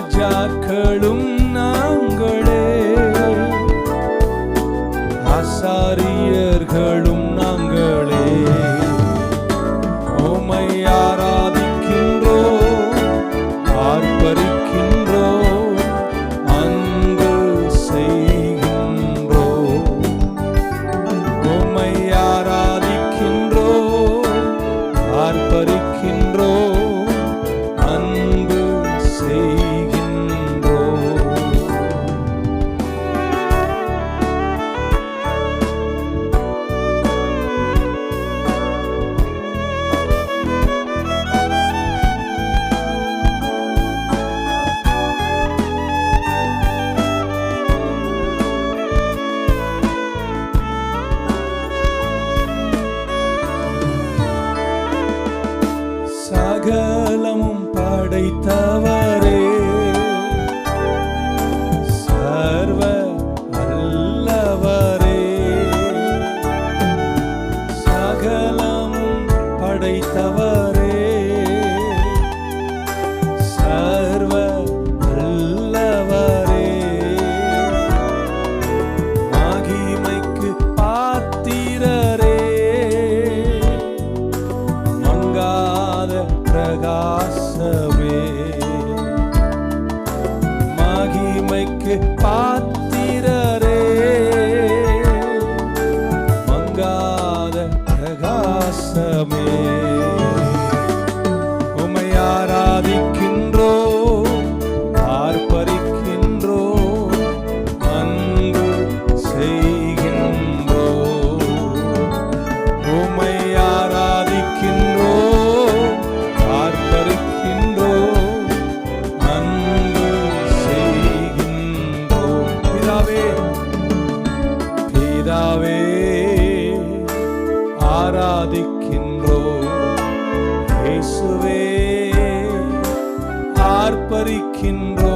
ராஜாக்களும் நாங்களே. ஆசாரியர்களும் நாங்களே. ஓமை ஆராதிக்கின்றோ ஆர்ப்பரிக்கின்றோம் சகலமும் படைத்தவரே. சர்வ அல்லவரே சகலமும் படைத்தவரே. சர்வ அல்லவரே மகிமைக்கு பாத்திரரே. மங்கா மங்காத பிரகாசமே. மகிமைக்கு பாத்திரரே கர்த்தாவே ஆராதிக்கின்றோ. இயேசுவே ஆர்ப்பரிக்கின்றோ.